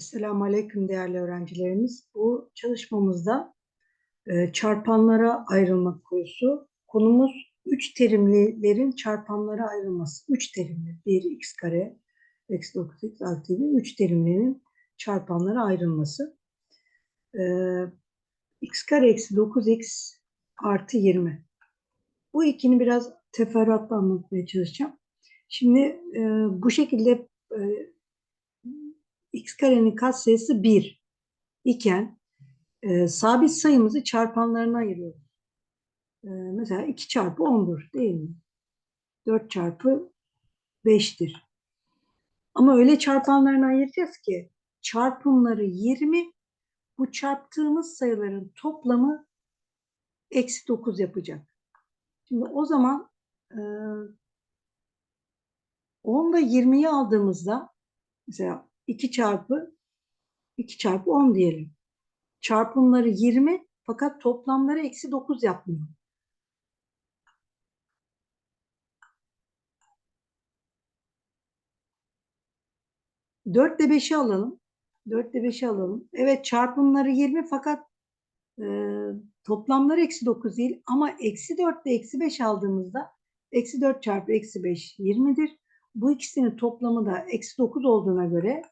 Esselamu Aleyküm değerli öğrencilerimiz. Bu çalışmamızda e, çarpanlara ayrılma konusu. Konumuz 3 terimlilerin çarpanlara ayrılması. 3 terimli 1 x kare eksi 9x artı 1 3 terimlerin çarpanlara ayrılması. E, x kare eksi 9x artı 20. Bu ikini biraz teferruatla anlatmaya çalışacağım. Şimdi e, bu şekilde x karenin katsayısı 1 iken e, sabit sayımızı çarpanlarına ayırıyoruz. E, mesela 2 çarpı 10'dur değil mi? 4 çarpı 5'tir. Ama öyle çarpanlarına ayıracağız ki çarpımları 20 bu çarptığımız sayıların toplamı eksi 9 yapacak. Şimdi o zaman e, 10'da 20'yi aldığımızda mesela 2 çarpı 2 çarpı 10 diyelim. Çarpımları 20 fakat toplamları eksi 9 yapmıyor. Dört 5'i alalım. Dört 5'i alalım. Evet çarpımları 20 fakat e, toplamları eksi 9 değil. Ama eksi 4 ile eksi 5 aldığımızda eksi 4 çarpı eksi 5 20'dir. Bu ikisinin toplamı da eksi 9 olduğuna göre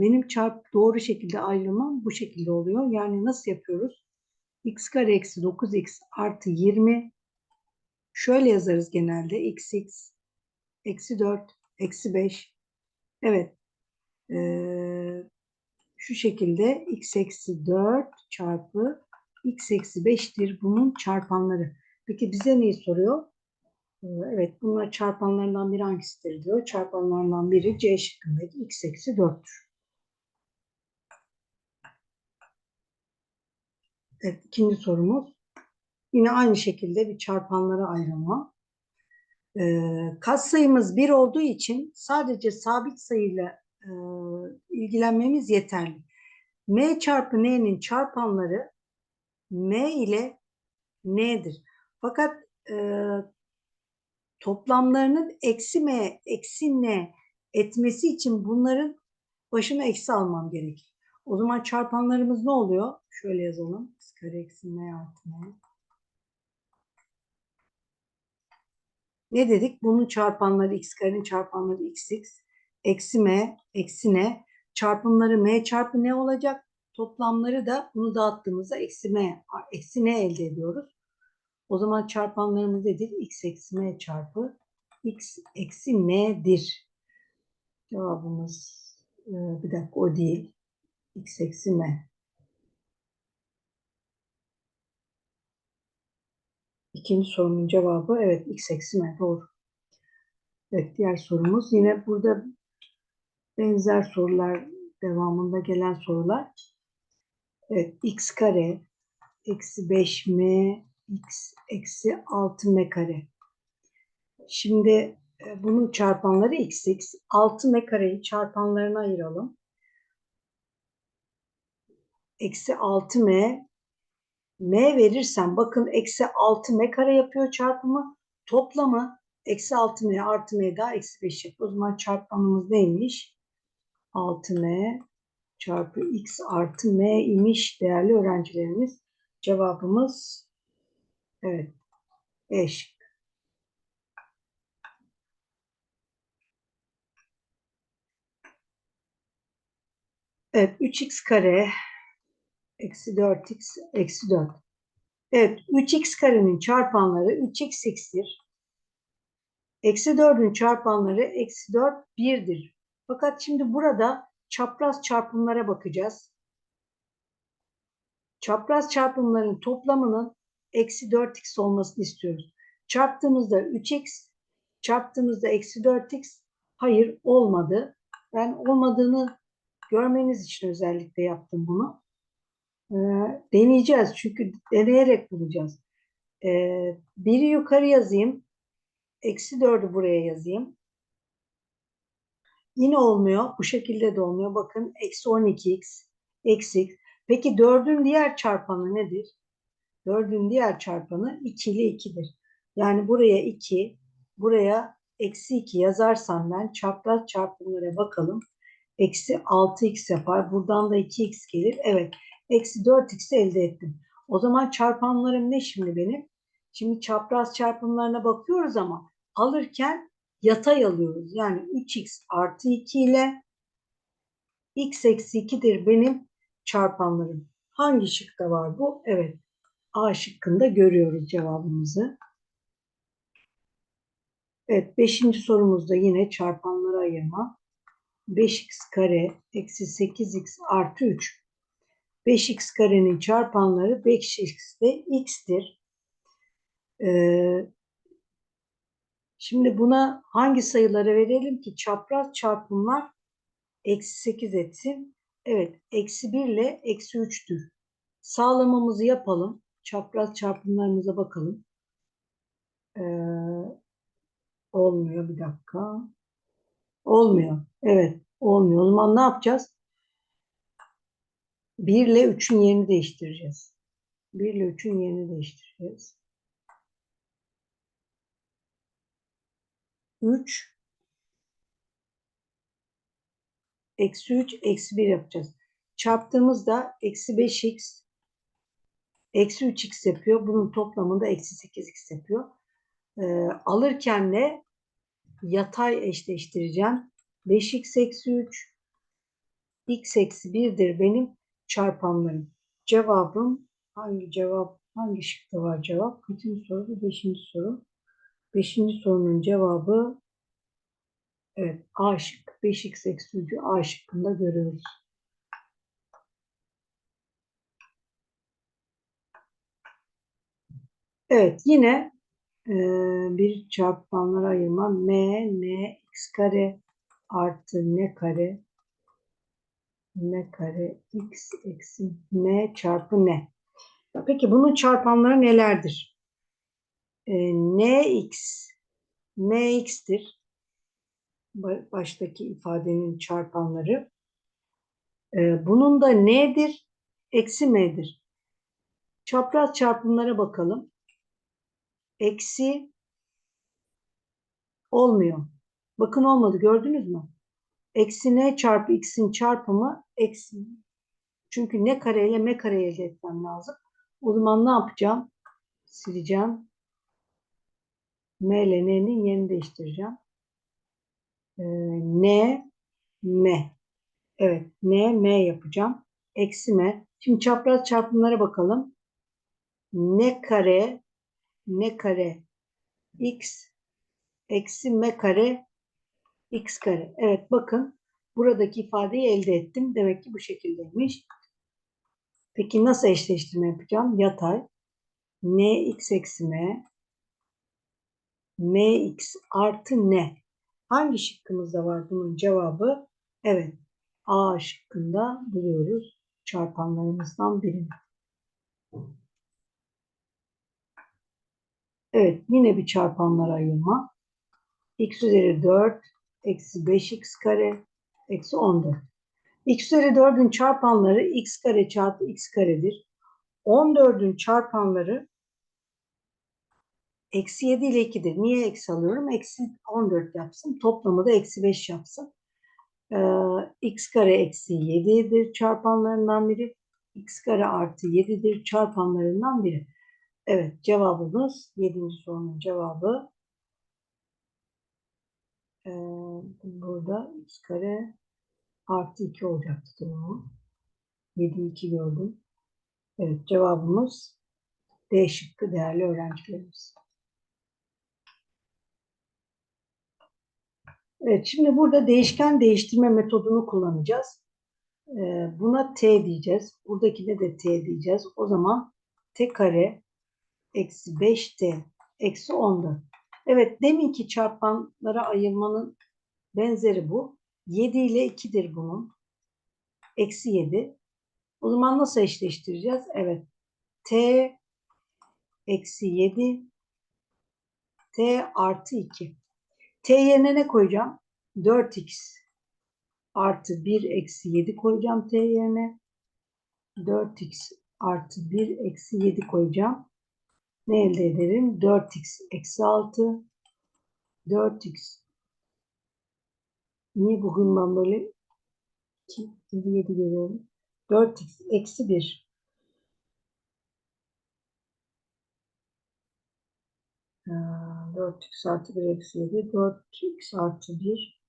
benim çarp doğru şekilde ayrılmam bu şekilde oluyor. Yani nasıl yapıyoruz? x kare eksi 9x artı 20 şöyle yazarız genelde xx eksi 4 eksi 5 evet e, şu şekilde x eksi 4 çarpı x eksi 5'tir bunun çarpanları. Peki bize neyi soruyor? Ee, evet bunlar çarpanlarından biri hangisidir diyor. Çarpanlarından biri C şıkkındaki x eksi 4'tür. Evet ikinci sorumuz. Yine aynı şekilde bir çarpanlara ayrılma. Ee, katsayımız 1 olduğu için sadece sabit sayıyla e, ilgilenmemiz yeterli. M çarpı N'nin çarpanları M ile N'dir. Fakat e, toplamlarının eksi m, eksi n etmesi için bunların başına eksi almam gerekir. O zaman çarpanlarımız ne oluyor? Şöyle yazalım. x kare eksi n artı. Ne dedik? Bunun çarpanları x karenin çarpanları xx eksi m eksi n çarpımları m çarpı ne olacak? Toplamları da bunu dağıttığımızda eksi m eksi n elde ediyoruz. O zaman çarpanlarımız nedir? x eksi m çarpı x eksi n'dir. Cevabımız e, bir dakika o değil. x eksi m. İkinci sorunun cevabı evet x eksi m doğru. Evet diğer sorumuz yine burada benzer sorular devamında gelen sorular. Evet x kare eksi 5m x eksi 6m kare. Şimdi e, bunun çarpanları x x. 6m kareyi çarpanlarına ayıralım. Eksi 6m m verirsem bakın eksi 6m kare yapıyor çarpımı. Toplamı eksi 6m artı m daha eksi 5 yapıyor. O zaman çarpanımız neymiş? 6m çarpı x artı m imiş değerli öğrencilerimiz. Cevabımız Evet. E Evet 3x kare eksi 4x eksi 4. Evet 3x karenin çarpanları 3x'tir. Eksi 4'ün çarpanları eksi 4 1'dir. Fakat şimdi burada çapraz çarpımlara bakacağız. Çapraz çarpımların toplamının eksi 4x olmasını istiyoruz. Çarptığımızda 3x, çarptığımızda eksi 4x hayır olmadı. Ben olmadığını görmeniz için özellikle yaptım bunu. Ee, deneyeceğiz çünkü deneyerek bulacağız. Ee, biri yukarı yazayım. Eksi 4'ü buraya yazayım. Yine olmuyor. Bu şekilde de olmuyor. Bakın eksi 12x, eksi x. Peki 4'ün diğer çarpanı nedir? 4'ün diğer çarpanı 2 ile 2'dir. Yani buraya 2, buraya eksi 2 yazarsam ben çapraz çarpımlara bakalım. Eksi 6x yapar. Buradan da 2x gelir. Evet. Eksi 4x'i elde ettim. O zaman çarpanlarım ne şimdi benim? Şimdi çapraz çarpımlarına bakıyoruz ama alırken yatay alıyoruz. Yani 3x artı 2 ile x eksi 2'dir benim çarpanlarım. Hangi şıkta var bu? Evet. A şıkkında görüyoruz cevabımızı. Evet. Beşinci sorumuzda yine çarpanlara ayırma. 5x kare eksi 8x artı 3. 5x karenin çarpanları 5x de x'tir. Ee, şimdi buna hangi sayıları verelim ki çapraz çarpımlar eksi 8 etsin. Evet eksi 1 ile eksi 3'tür. Sağlamamızı yapalım. Çapraz çarpımlarımıza bakalım. Ee, olmuyor bir dakika. Olmuyor. Evet olmuyor. O zaman ne yapacağız? 1 ile 3'ün yerini değiştireceğiz. 1 ile 3'ün yerini değiştireceğiz. 3 eksi 3 eksi 1 yapacağız. Çarptığımızda eksi 5x eksi 3x yapıyor. Bunun toplamında eksi 8x yapıyor. Ee, alırken de yatay eşleştireceğim. 5x eksi 3 x eksi 1'dir benim çarpanlarım. Cevabım hangi cevap hangi şıkta var cevap? Kaçıncı soru? Bu beşinci soru. Beşinci sorunun cevabı evet A şık. 5x eksi 3'ü A şıkkında görüyoruz. Evet yine e, bir çarpanlara ayırma m n x kare artı n kare n kare x eksi n çarpı n. Peki bunun çarpanları nelerdir? E, nx nx'tir. Baştaki ifadenin çarpanları. E, bunun da n'dir? Eksi m'dir. Çapraz çarpımlara bakalım. Eksi olmuyor. Bakın olmadı gördünüz mü? Eksi n çarpı x'in çarpımı eksi. Çünkü ne kare ile m kare elde etmem lazım. O zaman ne yapacağım? Sileceğim. M ile n'nin yerini değiştireceğim. Ee, n, m. Evet, n, m yapacağım. Eksi m. Şimdi çapraz çarpımlara bakalım. n kare, n kare x eksi m kare x kare. Evet bakın buradaki ifadeyi elde ettim. Demek ki bu şekildeymiş. Peki nasıl eşleştirme yapacağım? Yatay. n x eksi m mx artı n. Hangi şıkkımızda var bunun cevabı? Evet. A şıkkında buluyoruz çarpanlarımızdan birini. Evet yine bir çarpanlara ayırma. x üzeri 4 eksi 5x kare eksi 14. x üzeri 4'ün çarpanları x kare çarpı x karedir. 14'ün çarpanları eksi 7 ile 2'dir. Niye eksi alıyorum? Eksi 14 yapsın. Toplamı da eksi 5 yapsın. Ee, x kare eksi 7'dir çarpanlarından biri. x kare artı 7'dir çarpanlarından biri. Evet cevabımız 7. sorunun cevabı ee, burada x kare artı 2 olacaktı doğru. 7 2 gördüm. Evet cevabımız D şıkkı değerli öğrencilerimiz. Evet şimdi burada değişken değiştirme metodunu kullanacağız. Buna t diyeceğiz. Buradakine de t diyeceğiz. O zaman t kare eksi 5t eksi 14. Evet deminki çarpanlara ayırmanın benzeri bu. 7 ile 2'dir bunun. Eksi 7. O zaman nasıl eşleştireceğiz? Evet. T eksi 7 T artı 2. T yerine ne koyacağım? 4x artı 1 eksi 7 koyacağım T yerine. 4x artı 1 eksi 7 koyacağım ne elde ederim? 4x eksi 6 4x niye bugün ben böyle 2, 7 görüyorum. 4x eksi 1. Ee, 4x artı 1 eksi 7. 4x artı 1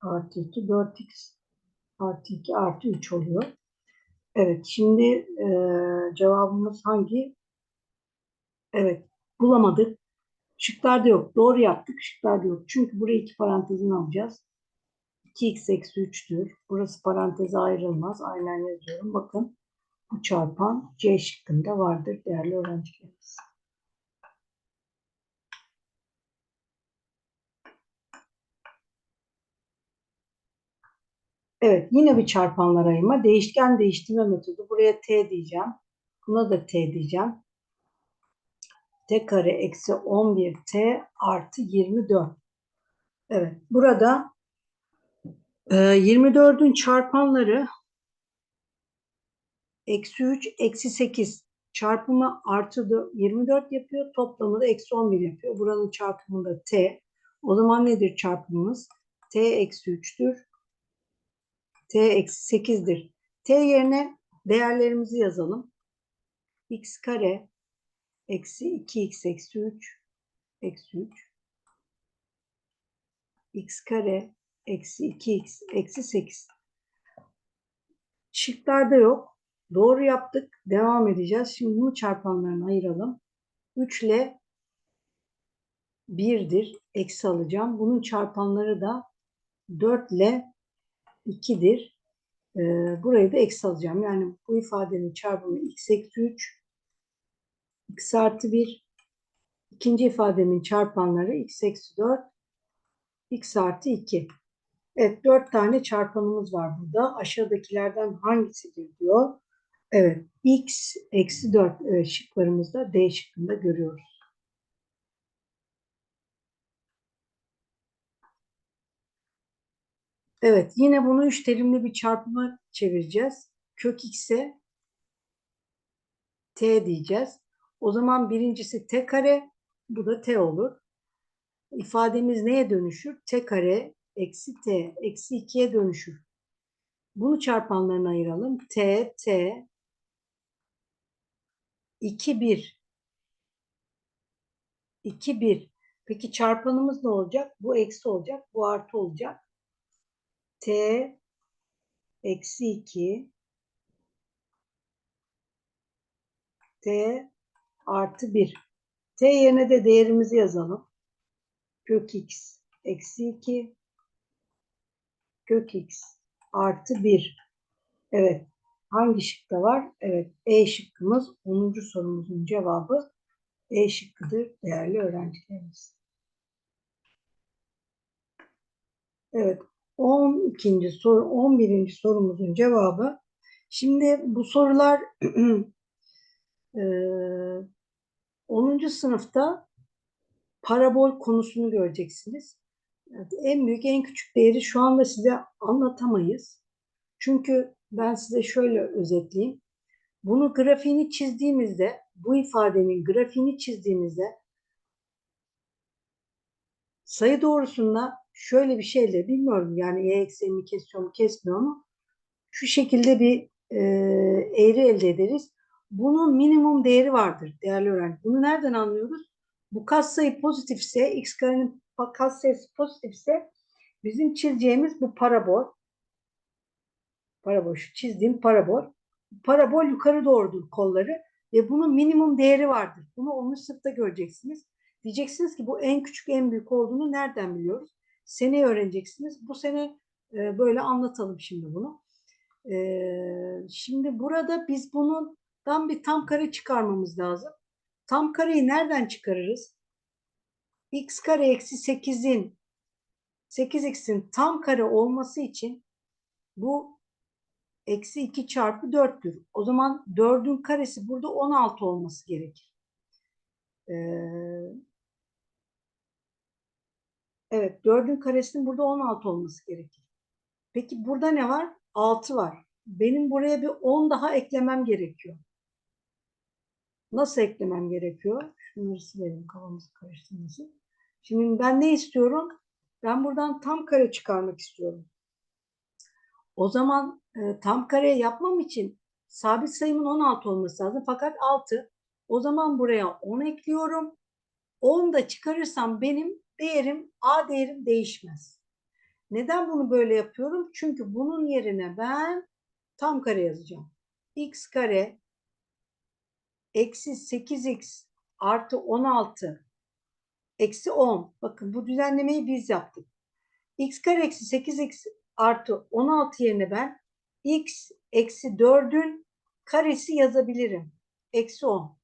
artı 2. 4x artı 2 artı 3 oluyor. Evet şimdi e, cevabımız hangi? Evet bulamadık. Şıklarda yok. Doğru yaptık. Şıklarda yok. Çünkü burayı iki parantezin alacağız. 2x eksi 3'tür. Burası paranteze ayrılmaz. Aynen yazıyorum. Bakın bu çarpan C şıkkında vardır değerli öğrencilerimiz. Evet yine bir çarpanlar ayırma. Değişken değiştirme metodu. Buraya t diyeceğim. Buna da t diyeceğim. T kare eksi 11t artı 24. Evet burada e, 24'ün çarpanları eksi 3 eksi 8 çarpımı artı 4, 24 yapıyor. Toplamı da eksi 11 yapıyor. Buranın çarpımında t. O zaman nedir çarpımımız? t eksi 3'tür. t eksi 8'dir. t yerine değerlerimizi yazalım. x kare eksi 2x eksi 3 eksi 3 x kare eksi 2x eksi 8 şıklarda yok. Doğru yaptık. Devam edeceğiz. Şimdi bunu çarpanlarına ayıralım. 3 ile 1'dir. Eksi alacağım. Bunun çarpanları da 4 ile 2'dir. Ee, burayı da eksi alacağım. Yani bu ifadenin çarpımı x eksi 3 x artı 1 ikinci ifademin çarpanları x eksi 4 x artı 2. Evet 4 tane çarpanımız var burada. Aşağıdakilerden hangisidir diyor. Evet x eksi 4 evet, şıklarımızda D şıkkında görüyoruz. Evet yine bunu üç terimli bir çarpıma çevireceğiz. Kök x'e t diyeceğiz. O zaman birincisi t kare bu da t olur. İfademiz neye dönüşür? t kare eksi t eksi 2'ye dönüşür. Bunu çarpanlarına ayıralım. t, t, 2, 1. 2, 1. Peki çarpanımız ne olacak? Bu eksi olacak, bu artı olacak. t eksi 2 t artı 1. t yerine de değerimizi yazalım. Kök x eksi 2 kök x artı 1. Evet. Hangi şıkta var? Evet. E şıkkımız 10. sorumuzun cevabı E şıkkıdır değerli öğrencilerimiz. Evet. 12. soru 11. sorumuzun cevabı. Şimdi bu sorular 10. sınıfta parabol konusunu göreceksiniz. Evet, en büyük, en küçük değeri şu anda size anlatamayız. Çünkü ben size şöyle özetleyeyim. Bunu grafiğini çizdiğimizde, bu ifadenin grafiğini çizdiğimizde sayı doğrusunda şöyle bir şeyle bilmiyorum yani y eksenini kesiyor mu kesmiyor mu şu şekilde bir e, eğri elde ederiz. Bunun minimum değeri vardır değerli öğrenci. Bunu nereden anlıyoruz? Bu katsayı pozitifse x karenin katsayısı pozitifse bizim çizeceğimiz bu parabol parabol şu çizdiğim parabol parabol yukarı doğrudur kolları ve bunun minimum değeri vardır. Bunu 10. sınıfta göreceksiniz. Diyeceksiniz ki bu en küçük en büyük olduğunu nereden biliyoruz? Seneye öğreneceksiniz. Bu sene e, böyle anlatalım şimdi bunu. E, şimdi burada biz bundan bir tam kare çıkarmamız lazım. Tam kareyi nereden çıkarırız? x kare eksi 8'in 8x'in tam kare olması için bu eksi 2 çarpı 4'tür. O zaman 4'ün karesi burada 16 olması gerekir. Ee, evet 4'ün karesinin burada 16 olması gerekir. Peki burada ne var? 6 var. Benim buraya bir 10 daha eklemem gerekiyor. Nasıl eklemem gerekiyor? Şunları silelim kafamızı karıştırmasın. Şimdi ben ne istiyorum? Ben buradan tam kare çıkarmak istiyorum. O zaman e, tam kare yapmam için sabit sayımın 16 olması lazım. Fakat 6. O zaman buraya 10 ekliyorum. 10 da çıkarırsam benim değerim, A değerim değişmez. Neden bunu böyle yapıyorum? Çünkü bunun yerine ben tam kare yazacağım. x kare eksi 8x artı 16 eksi 10. Bakın bu düzenlemeyi biz yaptık. x kare eksi 8x artı 16 yerine ben x eksi 4'ün karesi yazabilirim. Eksi 10.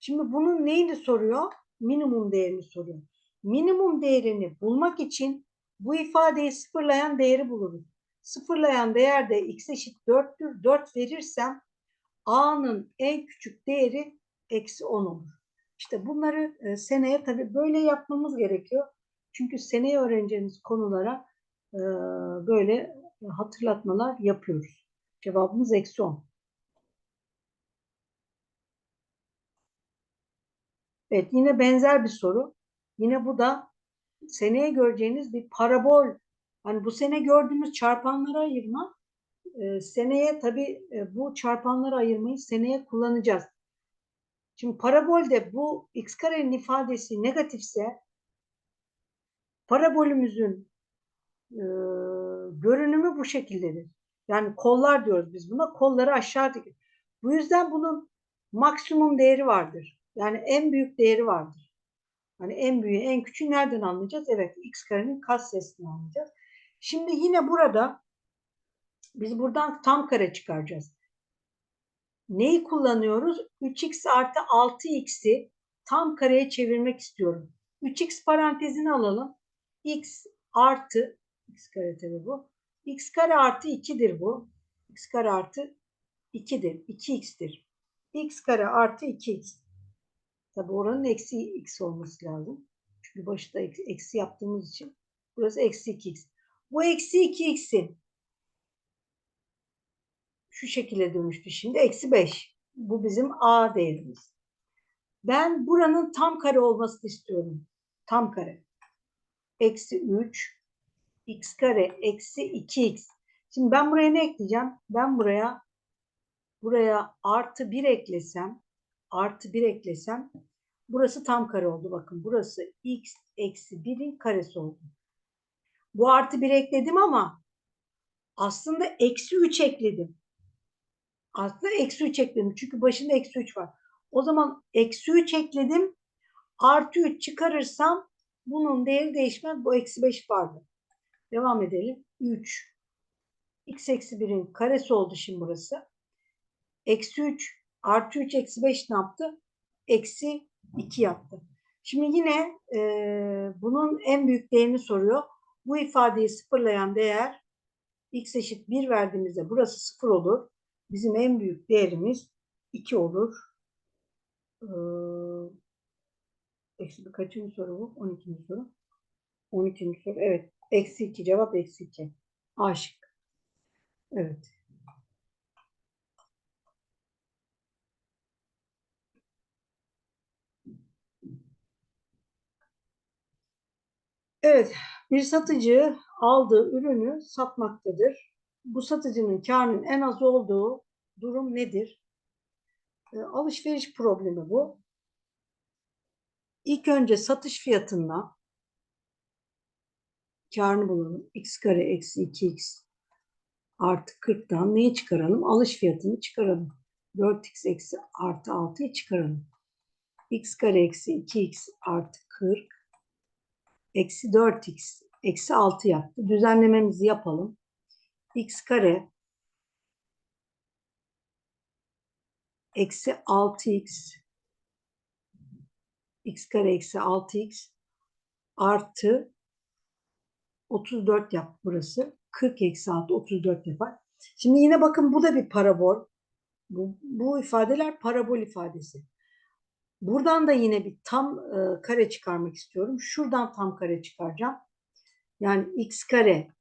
Şimdi bunun neyini soruyor? Minimum değerini soruyor. Minimum değerini bulmak için bu ifadeyi sıfırlayan değeri buluruz. Sıfırlayan değer de x eşit 4'tür. 4 verirsem a'nın en küçük değeri eksi 10 olur. İşte bunları e, seneye tabii böyle yapmamız gerekiyor. Çünkü seneye öğreneceğimiz konulara e, böyle hatırlatmalar yapıyoruz. Cevabımız eksi 10. Evet yine benzer bir soru. Yine bu da seneye göreceğiniz bir parabol. Hani bu sene gördüğümüz çarpanlara ayırma. E, seneye tabii e, bu çarpanları ayırmayı seneye kullanacağız. Şimdi parabolde bu x karenin ifadesi negatifse parabolümüzün e, görünümü bu şekildedir. Yani kollar diyoruz biz buna. Kolları aşağı. Bu yüzden bunun maksimum değeri vardır. Yani en büyük değeri vardır. Hani en büyüğü, en küçüğü nereden anlayacağız? Evet, x karenin katsayısını anlayacağız. Şimdi yine burada biz buradan tam kare çıkaracağız. Neyi kullanıyoruz? 3x artı 6x'i tam kareye çevirmek istiyorum. 3x parantezini alalım. x artı x kare tabi bu. x kare artı 2'dir bu. x kare artı 2'dir. 2x'tir. x kare artı 2x. Tabi oranın eksi x olması lazım. Çünkü başta eksi yaptığımız için burası eksi 2x. Bu eksi 2x'in şu şekilde dönüştü şimdi. Eksi 5. Bu bizim a değerimiz. Ben buranın tam kare olmasını istiyorum. Tam kare. Eksi 3 x kare eksi 2x. Şimdi ben buraya ne ekleyeceğim? Ben buraya buraya artı 1 eklesem artı 1 eklesem burası tam kare oldu. Bakın burası x eksi 1'in karesi oldu. Bu artı 1 ekledim ama aslında eksi 3 ekledim. Aslında eksi 3 ekledim. Çünkü başında eksi 3 var. O zaman eksi 3 ekledim. Artı 3 çıkarırsam bunun değeri değişmez. Bu eksi 5 vardı. Devam edelim. 3. X eksi 1'in karesi oldu şimdi burası. Eksi 3 artı 3 eksi 5 ne yaptı? Eksi 2 yaptı. Şimdi yine e, bunun en büyük değerini soruyor. Bu ifadeyi sıfırlayan değer x eşit 1 verdiğimizde burası 0 olur. Bizim en büyük değerimiz 2 olur. Ee, eksi kaçıncı soru bu? 12. soru. 12. soru. Evet. Eksi 2. Cevap eksi 2. Aşık. Evet. Evet. Bir satıcı aldığı ürünü satmaktadır. Bu satıcının karının en az olduğu durum nedir? E, alışveriş problemi bu. İlk önce satış fiyatından karını bulalım. x kare eksi 2x artı 40'tan neyi çıkaralım? Alış fiyatını çıkaralım. 4x eksi artı 6'yı çıkaralım. x kare eksi 2x artı 40 eksi 4x eksi 6 yaptı. Düzenlememizi yapalım. X kare eksi 6x x kare eksi 6x artı 34 yap burası. 40 eksi 6 34 yapar. Şimdi yine bakın bu da bir parabol. Bu, bu ifadeler parabol ifadesi. Buradan da yine bir tam e, kare çıkarmak istiyorum. Şuradan tam kare çıkaracağım. Yani x kare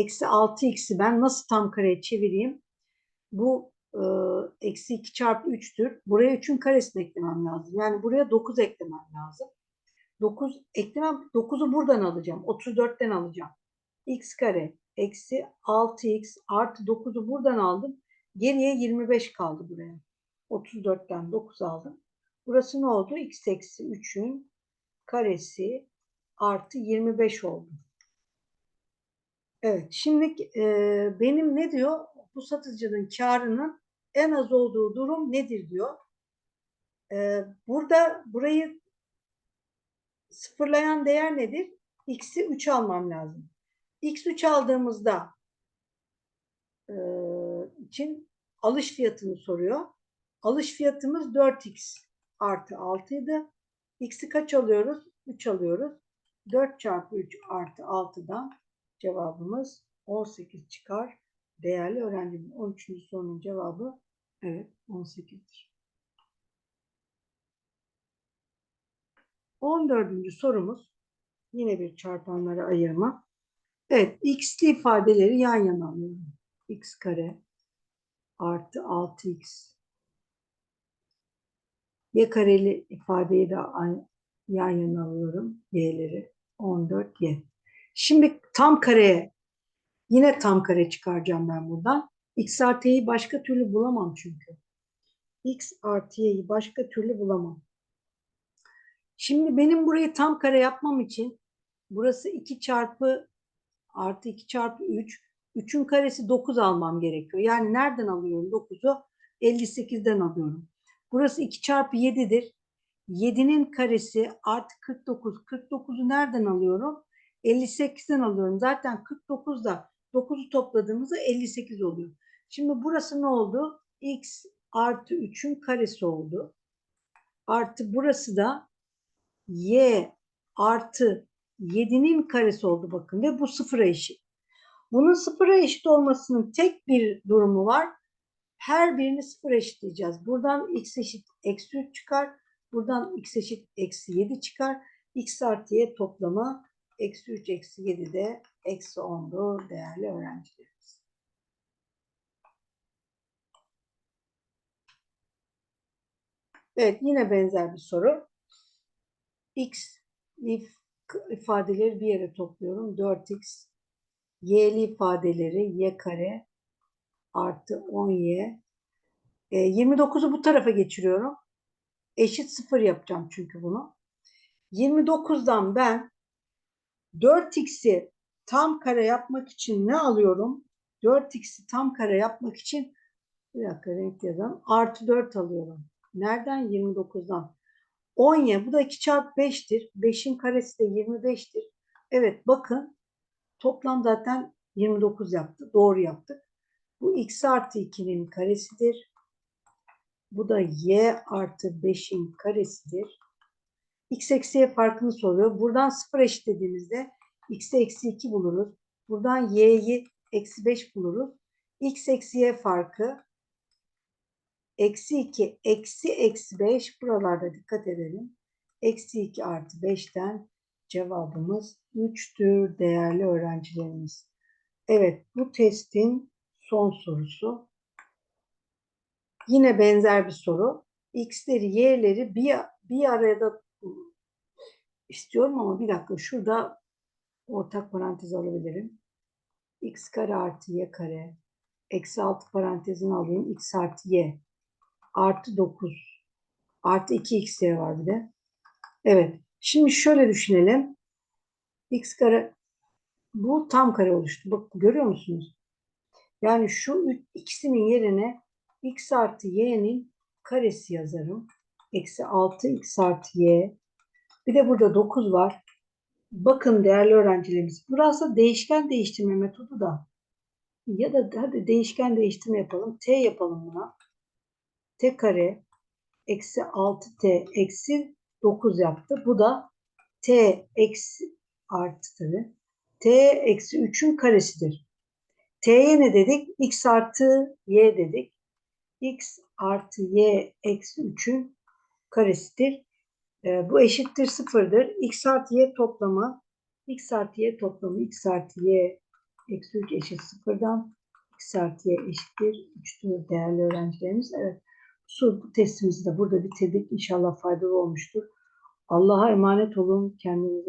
eksi 6x'i ben nasıl tam kareye çevireyim? Bu e, eksi 2 çarpı 3'tür. Buraya 3'ün karesini eklemem lazım. Yani buraya 9 eklemem lazım. 9 eklemem 9'u buradan alacağım. 34'ten alacağım. x kare eksi 6x artı 9'u buradan aldım. Geriye 25 kaldı buraya. 34'ten 9 aldım. Burası ne oldu? x eksi 3'ün karesi artı 25 oldu. Evet, şimdi e, benim ne diyor? Bu satıcının karının en az olduğu durum nedir diyor. E, burada burayı sıfırlayan değer nedir? X'i 3 almam lazım. X 3 aldığımızda e, için alış fiyatını soruyor. Alış fiyatımız 4x artı 6 idi. X'i kaç alıyoruz? 3 alıyoruz. 4 çarpı 3 artı 6'dan cevabımız 18 çıkar. Değerli öğrencim 13. sorunun cevabı evet 18'dir. 14. sorumuz yine bir çarpanlara ayırma. Evet, x'li ifadeleri yan yana alıyorum. x kare artı 6x. Y kareli ifadeyi de yan yana alıyorum. Y'leri 14y. Şimdi tam kareye yine tam kare çıkaracağım ben buradan. x artı y'yi başka türlü bulamam çünkü. x artı y'yi başka türlü bulamam. Şimdi benim burayı tam kare yapmam için burası 2 çarpı artı 2 çarpı 3. 3'ün karesi 9 almam gerekiyor. Yani nereden alıyorum 9'u? 58'den alıyorum. Burası 2 çarpı 7'dir. 7'nin karesi artı 49. 49'u nereden alıyorum? 58'den alıyorum. Zaten 49 da 9'u topladığımızda 58 oluyor. Şimdi burası ne oldu? x artı 3'ün karesi oldu. Artı burası da y artı 7'nin karesi oldu bakın ve bu sıfıra eşit. Bunun sıfıra eşit olmasının tek bir durumu var. Her birini sıfıra eşitleyeceğiz. Buradan x eşit eksi 3 çıkar. Buradan x eşit eksi 7 çıkar. x artı y toplamı eksi 3 eksi 7 de eksi 10'dur değerli öğrencilerimiz. Evet yine benzer bir soru. x ifadeleri bir yere topluyorum. 4x y'li ifadeleri y kare artı 10y. E, 29'u bu tarafa geçiriyorum. Eşit 0 yapacağım çünkü bunu. 29'dan ben 4x'i tam kare yapmak için ne alıyorum? 4x'i tam kare yapmak için bir dakika renk yazalım. Artı 4 alıyorum. Nereden? 29'dan. 10y bu da 2 çarpı 5'tir. 5'in karesi de 25'tir. Evet bakın toplam zaten 29 yaptı. Doğru yaptık. Bu x artı 2'nin karesidir. Bu da y artı 5'in karesidir. X eksi y farkını soruyor. Buradan 0 eşitlediğimizde x'i eksi 2 buluruz. Buradan y'yi eksi 5 buluruz. x eksi y farkı eksi 2 eksi eksi 5 buralarda dikkat edelim. Eksi 2 artı 5'ten cevabımız 3'tür değerli öğrencilerimiz. Evet bu testin son sorusu. Yine benzer bir soru. X'leri, Y'leri bir, bir arada istiyorum ama bir dakika şurada ortak parantez alabilirim. X kare artı Y kare. Eksi altı parantezini alayım. X artı Y. Artı 9. Artı 2x'ye var bir de. Evet. Şimdi şöyle düşünelim. X kare bu tam kare oluştu. Bak görüyor musunuz? Yani şu ikisinin yerine x artı y'nin karesi yazarım. Eksi 6 x artı y. Bir de burada 9 var. Bakın değerli öğrencilerimiz. Burası değişken değiştirme metodu da. Ya da hadi değişken değiştirme yapalım. T yapalım buna. T kare eksi 6t eksi 9 yaptı. Bu da t eksi artı tabi. t eksi 3'ün karesidir. t'ye ne dedik? x artı y dedik. x artı y eksi 3'ün karesidir. E, bu eşittir sıfırdır. x artı y toplamı x artı y toplamı x artı y eksi 3 eşit sıfırdan x artı y eşittir 3'tür değerli öğrencilerimiz. Evet. Bu testimizi de burada bitirdik. İnşallah faydalı olmuştur. Allah'a emanet olun. Kendinize